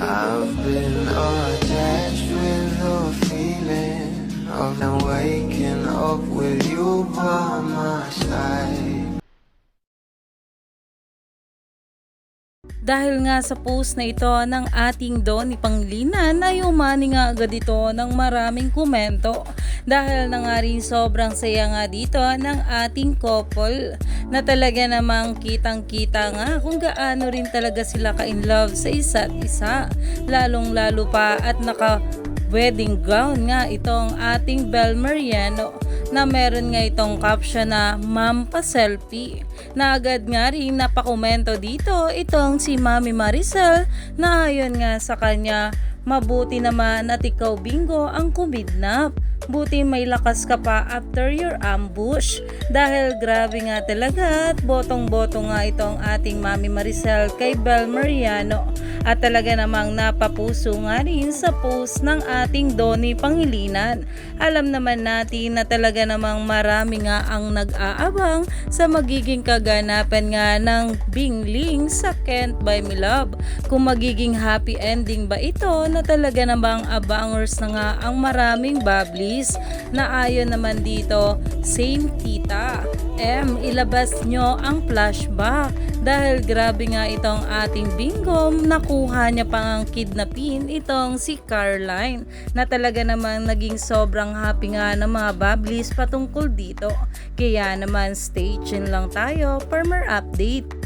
I've been attached with the feeling of now waking up with you by my side. Dahil nga sa post na ito ng ating Donny Pangilinan ay umani nga agad ito ng maraming komento dahil na nga rin sobrang saya nga dito ng ating couple na talaga namang kitang kita nga kung gaano rin talaga sila ka-in love sa isa't isa. Lalong lalo pa at naka wedding gown nga itong ating Bel Mariano na meron nga itong caption na Ma'am pa selfie na agad nga rin napakomento dito itong si Mami Maricel na ayon nga sa kanya mabuti naman at ikaw bingo ang kumidnap. Buti may lakas ka pa after your ambush. Dahil grabe nga talaga at botong-boto nga itong ating Mami Maricel kay Bel Mariano at talaga namang napapuso nga rin sa post ng ating Donny Pangilinan. Alam naman natin na talaga namang marami nga ang nag-aabang sa magiging kaganapan nga ng Bingling sa Kent by Love. Kung magiging happy ending ba ito na talaga namang abangers na nga ang maraming bablis na ayon naman dito, same tita. M, ilabas nyo ang flashback. Dahil grabe nga itong ating bingom nakuha niya pang ang kidnapin itong si Caroline na talaga namang naging sobrang happy nga ng mga bablis patungkol dito. Kaya naman stay tuned lang tayo for more update